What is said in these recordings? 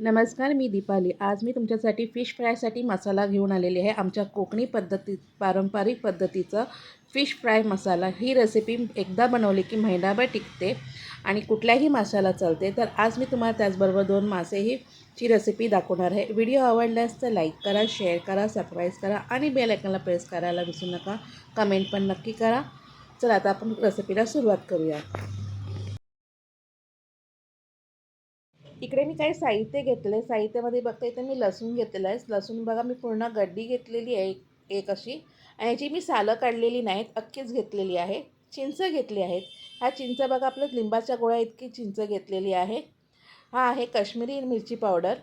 नमस्कार मी दीपाली. आज मी तुमच्यासाठी फिश फ्रायसाठी मसाला घेऊन आलेली आहे. आमच्या कोकणी पद्धती पारंपरिक पद्धतीचं फिश फ्राय मसाला. ही रेसिपी एकदा बनवली की महिनाभर टिकते आणि कुठल्याही मसाला चालते. तर आज मी तुम्हाला त्याचबरोबर दोन मासेही ची रेसिपी दाखवणार आहे. व्हिडिओ आवडल्यास तर लाईक करा शेअर करा सबस्क्राईब करा आणि बेल आयकनला प्रेस करायला विसरू नका. कमेंट पण नक्की करा. चला आता आपण रेसिपीला सुरुवात करूया. इकडे मी काही साहित्य घेतलं आहे साहित्यामध्ये बघता इथे मी लसूण घेतलेलं आहे. लसूण बघा मी पूर्ण गड्डी घेतलेली आहे एक एक अशी. आणि याची मी सालं काढलेली नाहीत अख्खीच घेतलेली आहे. चिंच घेतली आहेत. ह्या चिंच बघा आपलं लिंबाच्या गोळ्या इतकी चिंच घेतलेली आहे. हा आहे काश्मीरी मिरची पावडर.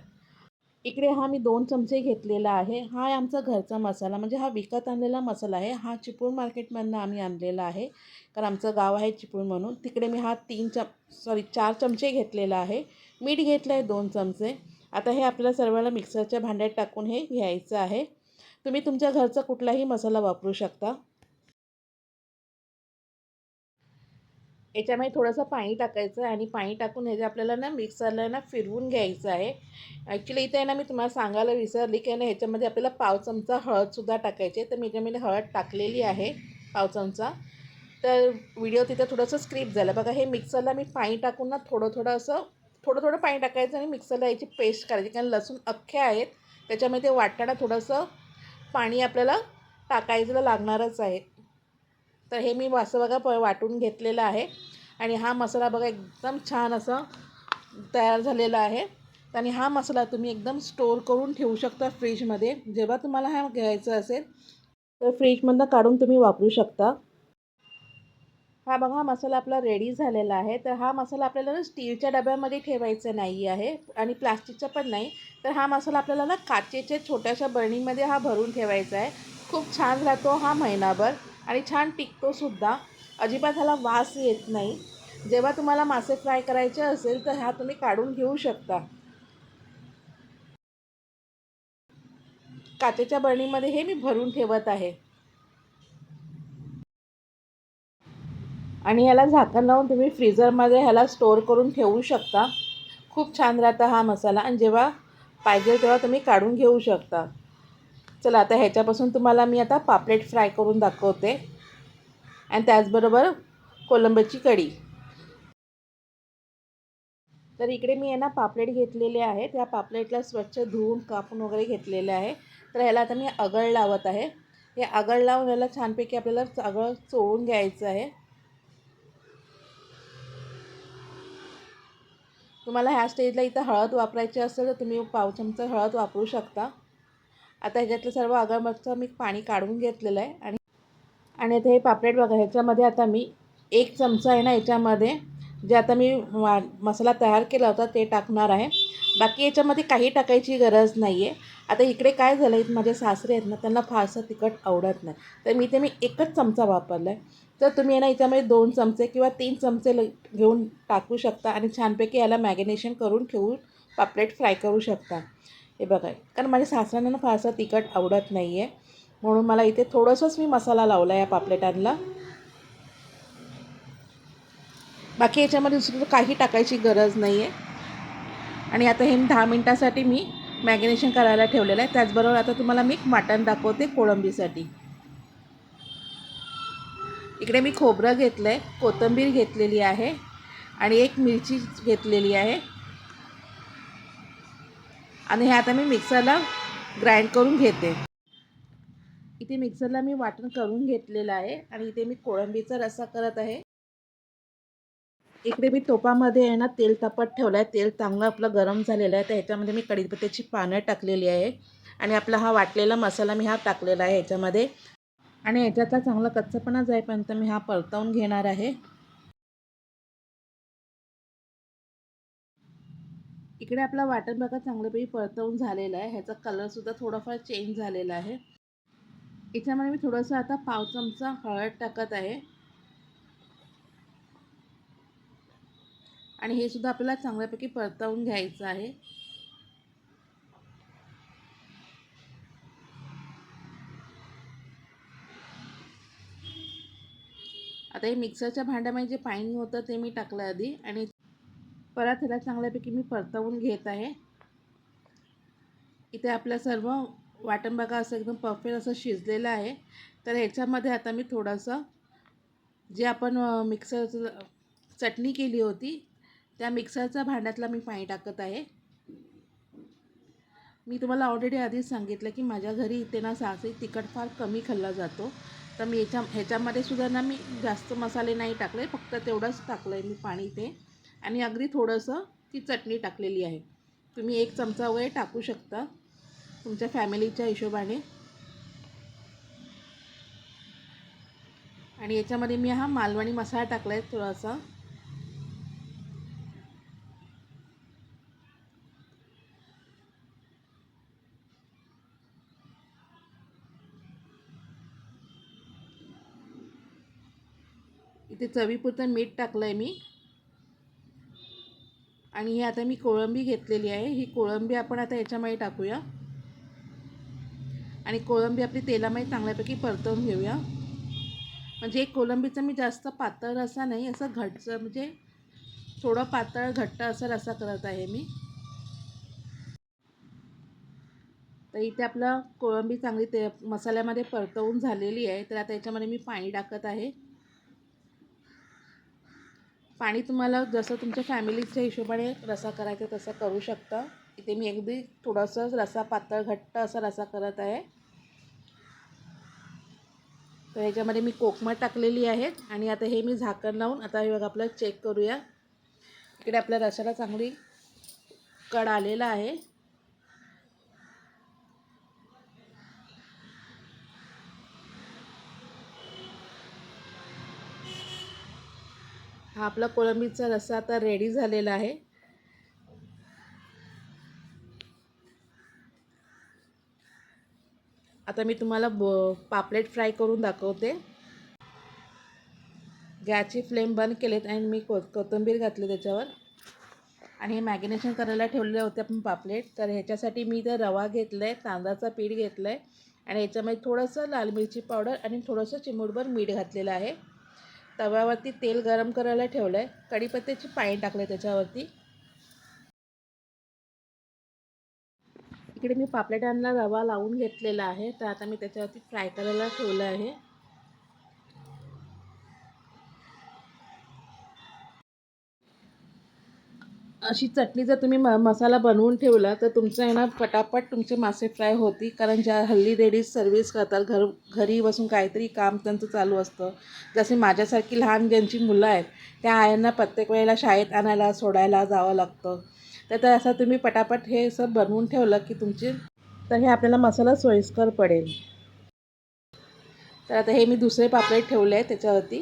इकडे हा मी दोन चमचे घेतलेला आहे. हा आमचा घरचा मसाला म्हणजे हा विकत आणलेला मसाला आहे. हा चिपळूण मार्केटमधनं आम्ही आणलेला आहे. कारण आमचं गाव आहे चिपळूण म्हणून. तिकडे मी हा तीन चम सॉरी चार चमचे घेतलेला आहे. मीठ घेतलं आहे दोन चमचे. आता हे आपल्याला सर्वांना मिक्सरच्या भांड्यात टाकून हे घ्यायचं आहे. तुम्ही तुमच्या घरचा कुठलाही मसाला वापरू शकता. याच्यामध्ये थोडंसं पाणी टाकायचं आहे आणि पाणी टाकून ह्याच्या आपल्याला ना मिक्सरला ना फिरवून घ्यायचं आहे. ॲक्च्युली इथे आहे ना मी तुम्हाला सांगायला विसरली की ना ह्याच्यामध्ये आपल्याला पाव चमचा हळदसुद्धा टाकायची आहे. तर मी ज्यामध्ये हळद टाकलेली आहे पाव चमचा. तर व्हिडिओ तिथे थोडंसं स्क्रिप झालं. बघा हे मिक्सरला मी पाणी टाकून ना थोडं थोडं असं थोडं थोडं पाणी टाकायचं आणि मिक्सरला याची पेस्ट करायची. कारण लसूण अख्खे आहेत. त्याच्यामध्ये ते वाटताना थोडंसं पाणी आपल्याला टाकायचं लागणारच आहे. तर हे मी असं बघा प वाटून घेतलेलं आहे. आणि हा मसाला बघा एकदम छान असा तयार झालेला आहे. आणि हा मसाला तुम्ही एकदम स्टोअर करून ठेवू शकता फ्रीजमध्ये. जेव्हा तुम्हाला हा घ्यायचा असेल तर फ्रीजमधनं काढून तुम्ही वापरू शकता. हा बघा हा मसाला आपला रेडी झालेला आहे. तर हा मसाला आपल्याला ना स्टीलच्या डब्यामध्ये ठेवायचा नाही आहे आणि प्लास्टिकचा पण नाही. तर हा मसाला आपल्याला ना काचेच्या छोट्याशा बरणीमध्ये हा भरून ठेवायचा आहे. खूप छान राहतो हा महिनाभर आणि छान टिकतोसुद्धा अजिबात ह्याला वास येत नाही. जेव्हा तुम्हाला मासे फ्राय करायचे असेल तर हा तुम्ही काढून घेऊ शकता. काचेच्या बरणीमध्ये हे मी भरून ठेवत आहे. आणि ह्याला झाकण लावून तुम्ही फ्रीजरमध्ये ह्याला स्टोअर करून ठेवू शकता. खूप छान राहता हा मसाला आणि जेव्हा पाहिजे तेव्हा तुम्ही काढून घेऊ शकता. चला आता ह्याच्यापासून तुम्हाला मी आता पापलेट फ्राय करून दाखवते. आणि त्याचबरोबर कोलंबची कढी. तर इकडे मी आहे ना पापलेट घेतलेले आहे त्या पापलेटला स्वच्छ धुवून कापून वगैरे घेतलेले आहे. तर ह्याला आता मी आगळ लावत आहे. हे आगळ लावून ह्याला छानपैकी आपल्याला आगळ चोळून घ्यायचं आहे. तुम्हाला ह्या स्टेजला इथं हळद वापरायची असेल तर तुम्ही पाव चमचा हळद वापरू शकता. आता ह्याच्यातलं सर्व अगरबत्तीचं मी पाणी काढून घेतलेलं आहे. आणि आणि आता हे पापलेट बघा ह्याच्यामध्ये आता मी एक चमचा आहे ना याच्यामध्ये जे आता मी मसाला तयार केला होता ते टाकणार आहे. बाकी याच्यामध्ये काही टाकायची गरज नाही आहे आता इकडे काय झालं आहे माझे सासरे आहेत ना त्यांना फारसं तिखट आवडत नाही. तर मी ते मी एकच चमचा वापरला आहे तर तुम्ही ना याच्यामध्ये दोन चमचे किंवा तीन चमचे ल घेऊन टाकू शकता आणि छानपैकी याला मॅगिनेशन करून ठेवून पापलेट फ्राय करू शकता. हे बघा कारण माझ्या सासऱ्यांना ना फारसं तिखट आवडत नाही आहे म्हणून मला इथे थोडंसंच मी मसाला लावला या पापलेटांना. बाकी याच्यामध्ये दुसरं काही टाकायची गरज नाही आहे आणि आता हे दहा मिनटासाठी मी मॅगिनेशन करायला ठेवलेलं आहे. त्याचबरोबर आता तुम्हाला मी मटण दाखवते कोळंबीसाठी. इकडे मी खोबरं घेतलं आहे कोथिंबीर घेतलेली आहे आणि एक मिरची घेतलेली आहे. आणि हे आता मी मिक्सरला ग्राइंड करून घेते. इथे मिक्सरला मी वाटण करून घेतलेलं आहे आणि इथे मी कोळंबीचा रस्सा करत आहे. इकडे मी तोपामध्ये आहे ना तेल तापत ठेवलं आहे तेल चांगलं आपलं गरम झालेलं आहे. तर ह्याच्यामध्ये मी कढीपत्त्याची पानं टाकलेली आहे. आणि आपला हा वाटलेला मसाला मी हा टाकलेला आहे ह्याच्यामध्ये. आणि याच्यातला चांगला कच्चापणा जाईपर्यंत मी हा परतवून घेणार आहे. इकडे आपला वाटण बघा चांगल्यापैकी परतवून झालेला आहे. ह्याचा कलरसुद्धा थोडाफार चेंज झालेला आहे. याच्यामध्ये मी थोडंसं आता पाव चमचा हळद टाकत आहे. आणि हे सुद्धा आपल्याला चांगल्यापैकी परतवून घ्यायचं आहे. आता हे मिक्सरच्या भांड्यामध्ये जे पाणी होतं ते मी टाकलं आधी आणि परत ह्याला चांगल्यापैकी मी परतवून घेत आहे. इथे आपलं सर्व वाटण बघा असं एकदम परफेक्ट असं शिजलेलं आहे. तर ह्याच्यामध्ये आता मी थोडंसं जे आपण मिक्सरचं चटणी केली होती त्या मिक्सरच्या भांड्यातला मी पाणी टाकत आहे. मी तुम्हाला ऑलरेडी आधीच सांगितलं की माझ्या घरी इथे ना सासरी तिखट फार कमी खाल्ला जातो. तर मी याच्या ह्याच्यामध्ये सुद्धा ना मी जास्त मसाले नाही टाकले फक्त तेवढंच टाकलं आहे मी पाणी ते. आणि अगदी थोडंसं ती चटणी टाकलेली आहे. तुम्ही एक चमचा वगैरे टाकू शकता तुमच्या फॅमिलीच्या हिशोबाने. आणि याच्यामध्ये मी हा मालवणी मसाला टाकला आहे थोडासा. इथे चवीपुरतं मीठ टाकलं आहे मी. आणि ही आता मी कोळंबी घेतलेली आहे. ही कोळंबी आपण आता याच्यामध्ये टाकूया. आणि कोळंबी आपली तेलामध्ये चांगल्यापैकी परतवून घेऊया. म्हणजे एक कोळंबीचा मी जास्त पातळ रसा नाही असं घटचं म्हणजे थोडं पातळ घट्ट असं रसा करत आहे मी. तर इथे आपलं कोळंबी चांगली ते मसाल्यामध्ये परतवून झालेली आहे. तर आता याच्यामध्ये मी पाणी टाकत आहे. पाणी तुम्हाला जसं तुमच्या फॅमिलीच्या हिशोबाने रसा करायचा तसं करू शकता. इथे मी अगदी थोडंसं रसा पातळ घट्ट असा रसा करत आहे. तर ह्याच्यामध्ये मी कोकमा टाकलेली आहे आणि आता हे मी झाकण लावून आता हे बघा आपलं चेक करूया. इकडे आपल्या रसाला चांगली कड आलेला आहे. हा आपला कोळंबीचा रस्सा आता रेडी झालेला आहे. आता मी तुम्हाला ब पापलेट फ्राय करून दाखवते. गॅसची फ्लेम बंद केलेत आणि मी को कोथिंबीर घातली त्याच्यावर. आणि हे मॅगिनेशन करायला ठेवलेले होते आपण पापलेट. तर ह्याच्यासाठी मी इथं रवा घेतला आहे तांदळाचा पीठ घेतलं आहे आणि ह्याच्यामध्ये थोडंसं लाल मिरची पावडर आणि थोडंसं चिमूटभर मीठ घातलेलं आहे. तव्यावरती तेल गरम करायला ठेवलं आहे कढीपत्त्याची पाणी टाकले त्याच्यावरती. इकडे मी पापलेटांना रवा लावून घेतलेला आहे. तर आता मी त्याच्यावरती फ्राय करायला ठेवलं आहे. अशी चटणी जर तुम्ही म मसाला बनवून ठेवला तर तुमचं आहे ना पटापट तुमचे मासे फ्राय होती. कारण ज्या हल्ली लेडीज सर्विस करतात घर घरी बसून काहीतरी काम त्यांचं चालू असतं. जसे माझ्यासारखी लहान ज्यांची मुलं आहेत त्या आयांना प्रत्येक वेळेला शाळेत आणायला सोडायला जावं लागतं. तर तर असं तुम्ही पटापट हे असं बनवून ठेवलं की तुमचे तर हे आपल्याला मसाला सोयीस्कर पडेल. तर आता हे मी दुसरे पापलेट ठेवले आहे त्याच्यावरती.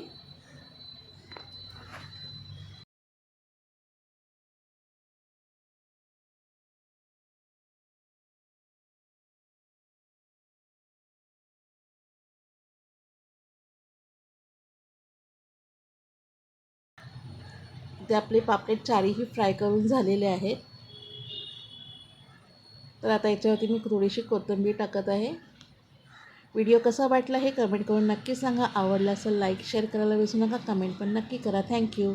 ते आपले पापलेट चारीही फ्राय करून झालेले आहेत. तर आता याच्यावरती मी थोडीशी कोथिंबीर टाकत आहे. व्हिडिओ कसा वाटला हे कमेंट करून नक्की सांगा. आवडला असेल लाईक शेअर करायला विसरू नका. कमेंट पण नक्की करा. थँक्यू